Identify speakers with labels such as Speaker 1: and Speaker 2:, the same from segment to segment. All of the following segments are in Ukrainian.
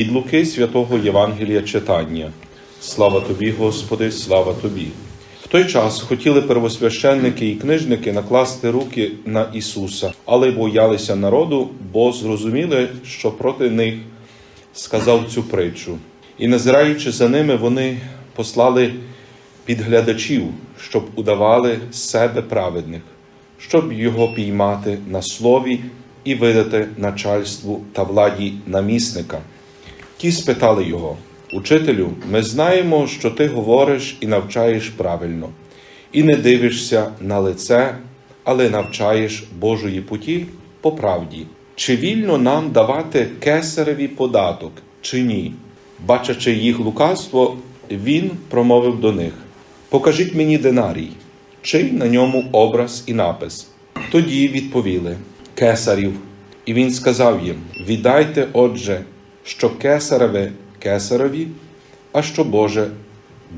Speaker 1: Від Луки святого Євангелія читання. Слава тобі, Господи, слава тобі. В той час хотіли первосвященники і книжники накласти руки на Ісуса, але боялися народу, бо зрозуміли, що проти них сказав цю притчу. І назираючи за ними, вони послали підглядачів, щоб удавали себе праведних, щоб його піймати на слові і видати начальству та владі намісника. Ті спитали його: Учителю, ми знаємо, що ти говориш і навчаєш правильно, і не дивишся на лице, але навчаєш Божої путі по правді. Чи вільно нам давати кесареві податок, чи ні? Бачачи їх лукавство, він промовив до них: Покажіть мені динарій, чий на ньому образ і напис. Тоді відповіли кесарів. І він сказав їм: Віддайте, отже, що кесареве кесарові, а що Боже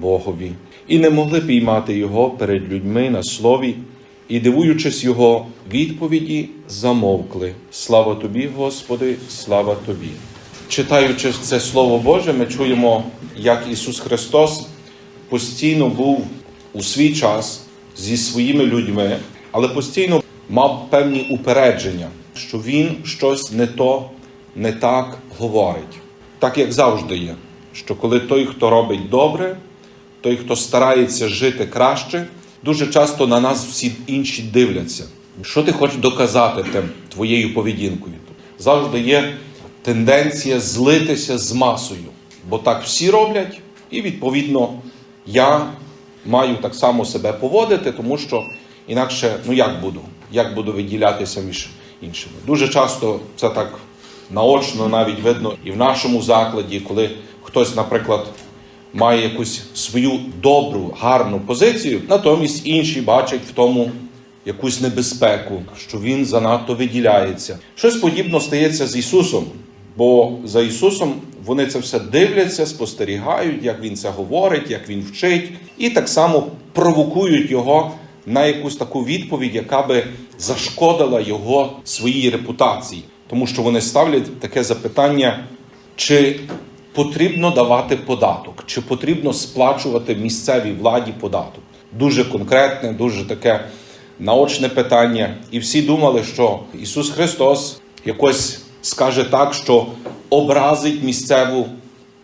Speaker 1: Богові. І не могли піймати його перед людьми на слові, і, дивуючись його відповіді, замовкли. Слава тобі, Господи, слава тобі. Читаючи це Слово Боже, ми чуємо, як Ісус Христос постійно був у свій час зі своїми людьми, але постійно мав певні упередження, що Він щось не то, не так говорить. Так як завжди є, що коли той, хто робить добре, той, хто старається жити краще, дуже часто на нас всі інші дивляться. Що ти хочеш доказати тим твоєю поведінкою? Завжди є тенденція злитися з масою, бо так всі роблять, і відповідно я маю так само себе поводити, тому що інакше, ну як буду? Як буду виділятися між іншими? Дуже часто це так наочно навіть видно і в нашому закладі, коли хтось, наприклад, має якусь свою добру, гарну позицію, натомість інші бачать в тому якусь небезпеку, що він занадто виділяється. Щось подібне стається з Ісусом, бо за Ісусом вони це все дивляться, спостерігають, як Він це говорить, як Він вчить, і так само провокують Його на якусь таку відповідь, яка би зашкодила його своїй репутації. Тому що вони ставлять таке запитання, чи потрібно давати податок, чи потрібно сплачувати місцевій владі податок. Дуже конкретне, дуже таке наочне питання. І всі думали, що Ісус Христос якось скаже так, що образить місцеву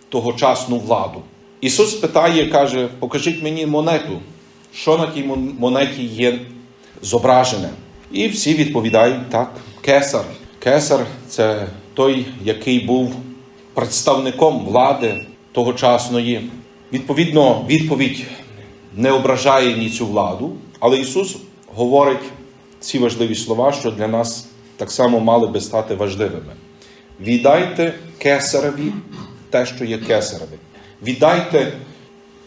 Speaker 1: тогочасну владу. Ісус питає, каже: покажіть мені монету, що на тій монеті є зображене. І всі відповідають так: кесар. Кесар це той, який був представником влади тогочасної. Відповідно, відповідь не ображає ні цю владу, але Ісус говорить ці важливі слова, що для нас так само мали би стати важливими. Віддайте кесареві те, що є кесареві. Віддайте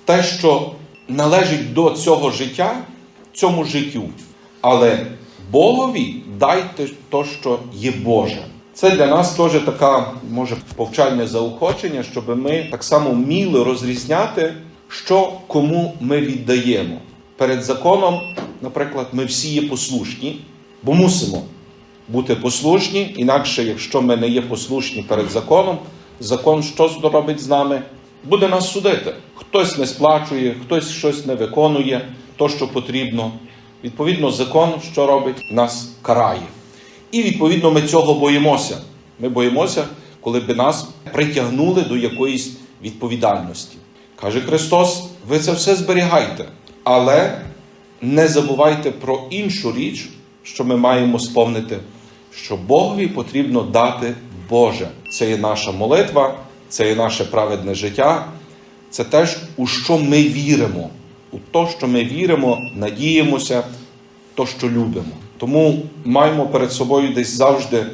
Speaker 1: те, що належить до цього життя, цьому життю. Але Богові дайте то, що є Боже. Це для нас теж така, може, повчальне заохочення, щоб ми так само вміли розрізняти, що кому ми віддаємо. Перед законом, наприклад, ми всі є послушні, бо мусимо бути послушні, інакше, якщо ми не є послушні перед законом, закон що зробить з нами? Буде нас судити. Хтось не сплачує, хтось щось не виконує, то, що потрібно. Відповідно, закон, що робить, нас карає. І відповідно ми цього боїмося. Ми боїмося, коли би нас притягнули до якоїсь відповідальності. Каже Христос: ви це все зберігайте, але не забувайте про іншу річ, що ми маємо сповнити, що Богові потрібно дати Боже. Це є наша молитва, це є наше праведне життя, це те, у що ми віримо, у те, що ми віримо, надіємося, то, що любимо. Тому маємо перед собою десь завжди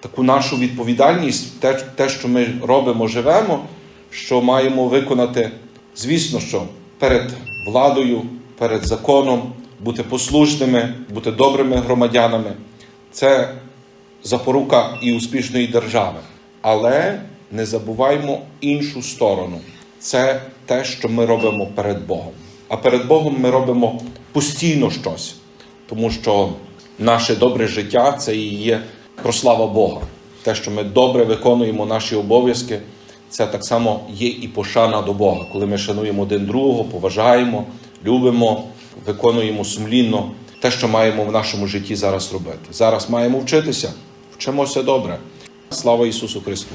Speaker 1: таку нашу відповідальність, те, те, що ми робимо, живемо, що маємо виконати, звісно, що перед владою, перед законом, бути послушними, бути добрими громадянами. Це запорука і успішної держави. Але не забуваймо іншу сторону. Це те, що ми робимо перед Богом. А перед Богом ми робимо постійно щось, тому що наше добре життя це і є прослава Бога. Те, що ми добре виконуємо наші обов'язки, це так само є і пошана до Бога, коли ми шануємо один другого, поважаємо, любимо, виконуємо сумлінно те, що маємо в нашому житті зараз робити. Зараз маємо вчитися, вчимося добре. Слава Ісусу Христу!